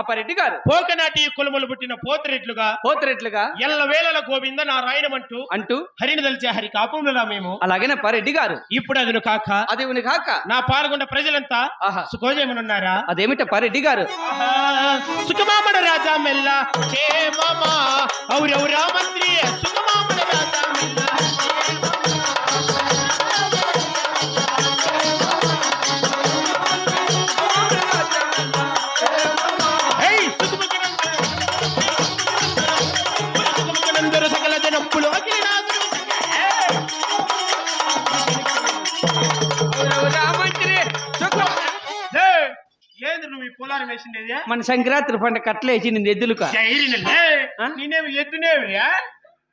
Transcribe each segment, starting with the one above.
అప్పారెడ్డి గారు. పోకనాటి కులములు పుట్టిన పోతరెట్లుగా పోతరెట్లుగా ఎల్ల వేళల గోవింద నారాయణమంటూ అంటూ హరిని దలిచే హరి కాపుములా మేము. అలాగనే అప్పారెడ్డి గారు? ఇప్పుడు అదును కాక అది కాక? నా పాల్గొన్న ప్రజలంతా ఆహా. సుఖోజయమనున్నారా అదేమిటి అప్పారెడ్డి గారు? సుఖమామణ రాజా మెల్ల ఔరౌరా మంత్రి సుఖమామణ రాజా మెల్ల. మన సంక్రాంతి పంట కట్టలేసి నిన్ను ఎద్దులుక? నేనేమి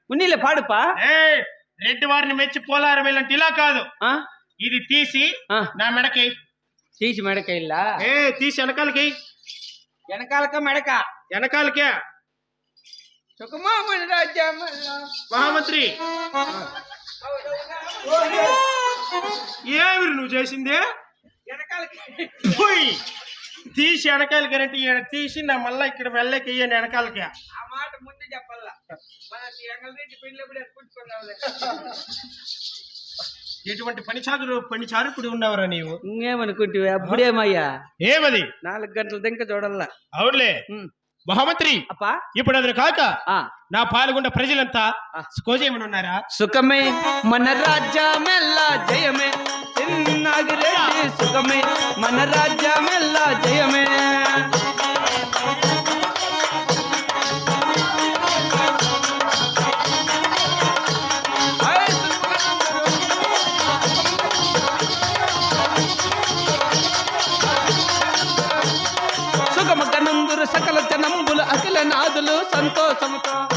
ఉన్నీలే పాడుపా. ఏ రెడ్డి వారిని మెచ్చి పోలారం వెళ్ళంటే ఇలా కాదు. ఆ? ఇది తీసి నా మెడకి తీసి మెడకైల్లా ఏ తీసి వెనకాలకి వెనకాలక మెడక? వెనకాలకే. సుఖమామని రాజ్యం మహామంత్రి. ఏమిరు నువ్వు చేసింది? వెనకాలకి. పోయి తీసి వెనకాలకి అంటే ఈయన తీసి నా మళ్ళా ఇక్కడ వెళ్ళకి ఇయ్యండి వెనకాలకి. ఆ మాట ముందు చెప్పాలా? మన ఎంగళరెడ్డి ఎటువంటి పని చాకుడు పని చారుకుడు ఉన్నవరా నీవు? ఇంకేమనుకుంటివి అప్పుడేమయ్యా? ఏమది? నాలుగు గంటల దింక చూడాలా? అవునులే. మహామంత్రి అప్పా? ఇప్పుడు అతను కాక ఆ. నా పాల్గొన్న ప్రజలంతా ఆ. స్కోజేయమనున్నారా? సుఖమే మన రాజ్యమెల్లా జయమే. సుఖమే మన రాజ్యమెల్లా జయమే. సుఖమ గనందురు సకల జనంబులు అఖిల నాదులు సంతోషముతో.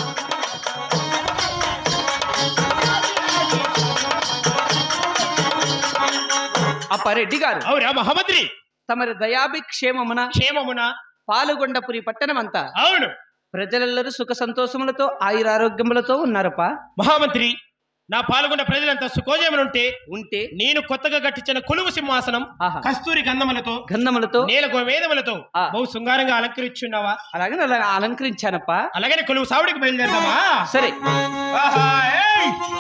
అప్పారెడ్డి గారు. అవురా మహామంత్రి తమరి దయాభిక్షేమమున క్షేమమున పాలుగొండపురి పట్టణమంతా అవును. ప్రజలెల్లరూ సుఖ సంతోషములతో ఆయురారోగ్యములతో ఉన్నారప్ప. మహామంత్రి నా పాల్గొన్న ప్రజలంతా సుఖోజయమనుంటే ఉంటే నేను కొత్తగా కట్టించిన కొలువు సింహాసనం కస్తూరి గంధములతో గంధములతో నేల గోవేదములతో ఆ. బహు శృంగారంగా అలంకరించున్నావా? అలాగే అలా అలంకరించానప్ప. అలాగనే కొలువు సావుడికి బయలుదేరదామా? సరే!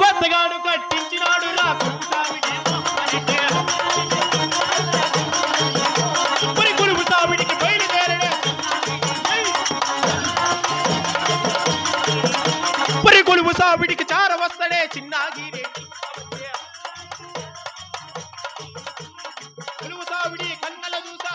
కొత్తగాడు కట్టించినాడు రా. వస్తాడే సావిడి కన్నల చూసా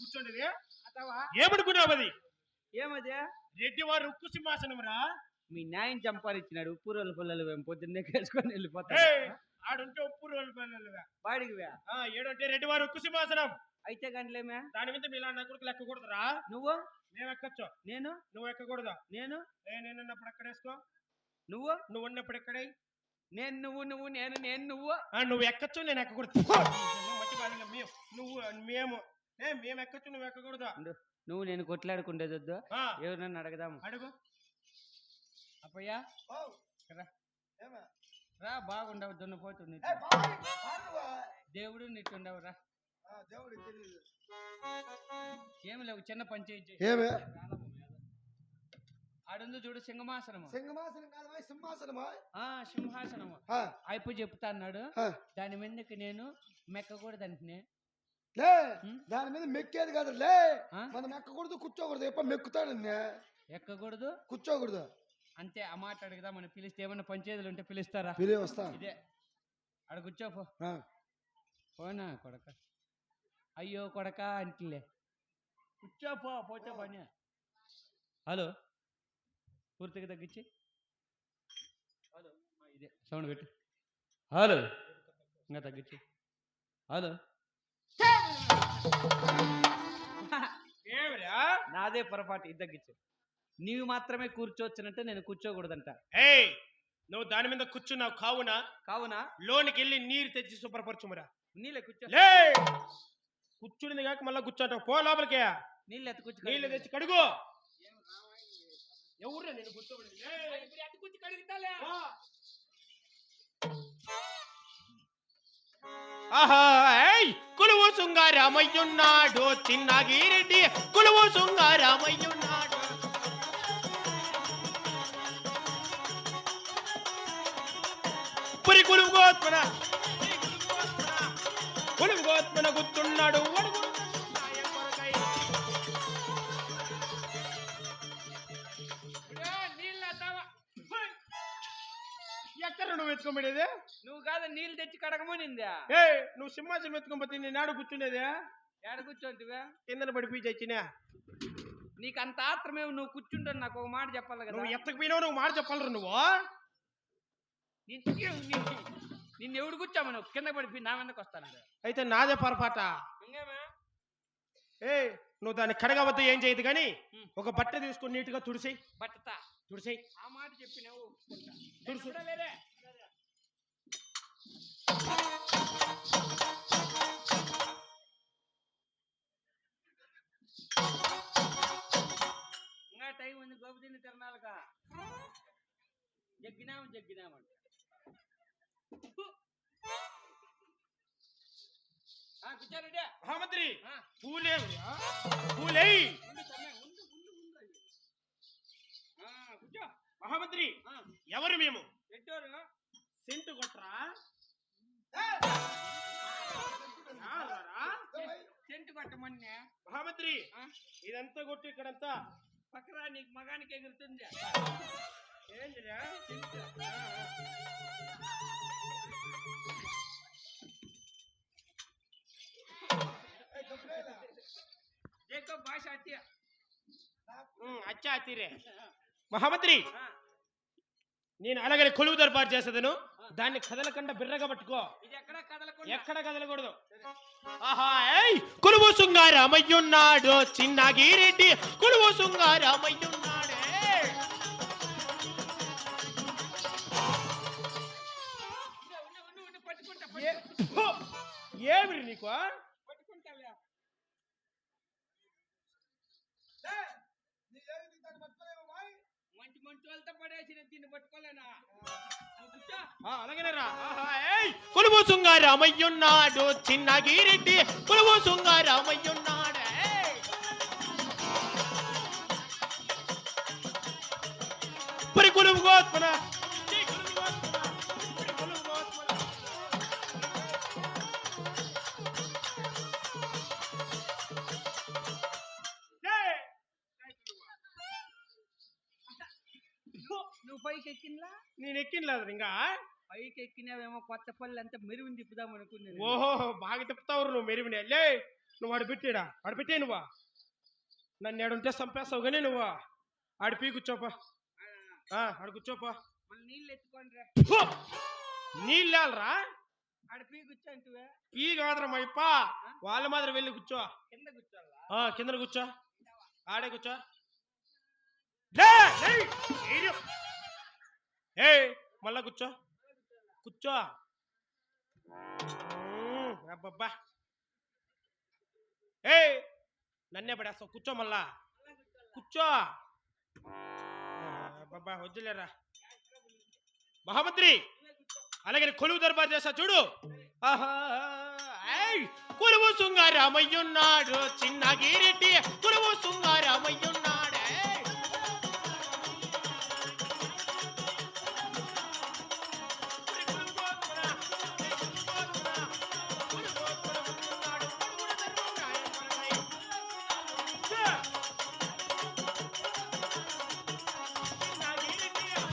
కూర్చోండిది? ఏమనుకున్నావు అది? ఏమదే? రెడ్డి వారు ఉక్కు సింహాసనం రా. మీ న్యాయం చంపాలిచ్చినాడు ఉప్పు రోజుల పిల్లలు మేము పొద్దున్నే కేసుకొని వెళ్ళిపోతాం. ఏయ్! ఆడుంటే ఉప్పు రోజులు పనులుగా. వాడికి ఏడంటే రెడ్డి వారు ఉక్కు సింహాసనం అయితే గంటలేమే దాని మీద మీలా నా కొడుకు ఎక్కకూడదురా నువ్వు? మేము ఎక్కచ్చు. నేను? నువ్వు ఎక్కకూడదు? నేను? నేను ఉన్నప్పుడు ఎక్కడేసుకో నువ్వు? నువ్వు ఉన్నప్పుడు ఎక్కడే నేను నువ్వు నువ్వు నేను నేను నువ్వు? ఆ, నువ్వు ఎక్కచ్చు నేను ఎక్కకూడదు! మట్టి నువ్వు మేము ఏ మేము ఎక్కచ్చు నువ్వు ఎక్కకూడదు. నువ్వు నేను కొట్లాడుకుంటేది వద్దు. ఎవరినన్ను అడగదాము. అడుగు. అప్పయ్యా? రా. రా బాగుండవు దున్నపోతుంది దేవుడు నీటుండవు రా. ఏమి లేవు చిన్న పంచాయతీ ఆడుంది చూడు సింహమాసనము సింహమాసనం సింహాసనమా? ఆ సింహాసనము. అయిపో చెప్తా అన్నాడు. దాని మీదకి నేను మెక్కకూడదంటే లే ఉం? దాని మీద మెక్కేది కాదు లే? మనం ఎక్కకూడదు కూర్చోకూడదు ఎప్ప మెక్కుతాడు. ఎక్కకూడదు? కూర్చోకూడదు. అంతే ఆ మాట అడుగుదా మనం పిలిస్తే ఏమన్నా పంచాయతీలు ఉంటే పిలుస్తారా? పిలి వస్తా. ఇదే. అక్కడ కూర్చోపో ఆ, పోనా కొడక. అయ్యో కొడక అంటిలే. కూర్చోపో పోతే పని. హలో. పూర్తిగా తగ్గించి. హలో ఆ, ఇదే. సౌండ్ పెట్టు. హలో. ఇంకా తగ్గించి. హలో. ఏమిరా? నాదే పొరపాటు ఇది తగ్గించు. నీవు మాత్రమే కూర్చోవచ్చునంటే నేను కూర్చోకూడదంట. ఏయ్ నువ్వు దాని మీద కూర్చున్నావు కావున? కావున? లోనికి వెళ్ళి నీరు తెచ్చి శుభ్రపరచుమురా. నీళ్ళే కూర్చో. లే కూర్చునింది కాక మళ్ళీ కూర్చోంటావు. పో లోపలికే. నీళ్ళు ఎత్తుకొచ్చి నీళ్ళు. తెచ్చి కడుగు. ఎవరు నేను కూర్చోబడింది ఇప్పుడు ఎట్ట కూర్చి కడుగుతాలే. ఆహా! ఏయ్! కులువు సుంగారామయ్యున్నాడు చిన్నగిరెడ్డి. కులువు సుంగారామయ్యున్నాడు పురి కులువు గోత్మన కులువు గోత్మన గుర్తున్నాడు ఎక్కడ నువ్వు ఎత్తుకోబడేది నువ్వు కాదు నీళ్ళు తెచ్చి కడగమనిందా? ఏ నువ్వు సింహాసనం ఎత్తుకోపోతే నేను ఆడ కూర్చునేదే? ఏడ కూర్చోంటివా? కిందన పడిపోయి చచ్చినా నీకు అంత ఆత్రమే నువ్వు కూర్చుంటాను నాకు ఒక మాట చెప్పాలి కదా? నువ్వు ఎత్తకపోయినావు నువ్వు మాట చెప్పాలరు నువ్వు. నిన్ను- ఎవడు కూర్చోమను? కింద పడిపోయి నా మీదకి వస్తాను అయితే నాదే పొరపాట. ఏ నువ్వు దాన్ని కడగవద్దు ఏం చేయదు కానీ. ఒక బట్ట తీసుకొని నీట్గా తుడిసి బట్టతా. తుడిసి ఆ మాట చెప్పినావు. తుడుసు. ఇంకా టైం ఉంది గోపతిని తిరణాలుగా. జగ్గినాము జగ్గినామంట మహామంత్రి పూలే కూర్చో. మహామంత్రి ఎవరు మేము? సెంటు కొట్రా? సెంటు కొట్టమన్నా. మహామంత్రి ఇదంతా కొట్టి ఇక్కడంతా. పక్కరా నీకు మగానికి ఎగురుతుంది ఏంటిరా మహామంత్రి ఆ, నేను అలాగనే కొలువు దర్బారు చేసేదను దాన్ని కదలకుండా బిర్రగా పట్టుకో ఇది ఎక్కడ కదలకుండా ఎక్కడ కదలకూడదు ఆహా ఏయ్ కులువు సుంగారామయ్యున్నాడు చిన్నగిరెడ్డి కులువు సుంగారామయ్యున్నాడే! ఏమిరి నీకు పట్టుకుంటాలే మంచి మంచి వాళ్ళతో పడేసిన దీన్ని పట్టుకోలేనా నువ్వు కూర్చో. ఆ, అలాగేనేరా ఆహా ఏయ్ కులువు సుంగారామయ్యున్నాడు చిన్నగిరెడ్డి కులువు సుంగారామయ్యున్నాడే పరి కులువు గోత్మన నువ్వు పైకి ఎక్కినలా నేను ఎక్కినలేదు ఇంకా. పైకి ఎక్కినావేమో కొత్త పళ్ళు అంతా మెరుగు తిప్పుదాం అనుకున్నాను ఓహో బాగా తిప్పుతావు నువ్వు మెరివినే. లే నువ్వు ఆడు పెట్టాడా? ఆడు పెట్టే నువ్వా. నన్ను ఏడుంటే చంపేస్తావు కానీ నువ్వు. ఆడు పీ కూర్చోపా. ఆడు కూర్చోపా. నీళ్ళు ఎత్తుకోండి రా. ఫు! నీళ్ళరా ఆడ పీ కూర్చోంటివే పీ కాదురా మైప్ప వాళ్ళ మాదిరి వెళ్ళి కూర్చో. కింద కూర్చోాలా ఆ, కింద కూర్చో ఆడే కూర్చో. ఏ మళ్ళా కూర్చో. కూర్చో. అబ్బబ్బా. ఏ నన్నే పడేస్తావు. కూర్చో మళ్ళా. కూర్చో. అబ్బబ్బా వద్దులేరా. మహామంత్రి అలాగే కొలువు దర్బార్ చేస్తా చూడు. ఆహా. ఏయ్, కొలువు సుంగారామయ్యున్నాడు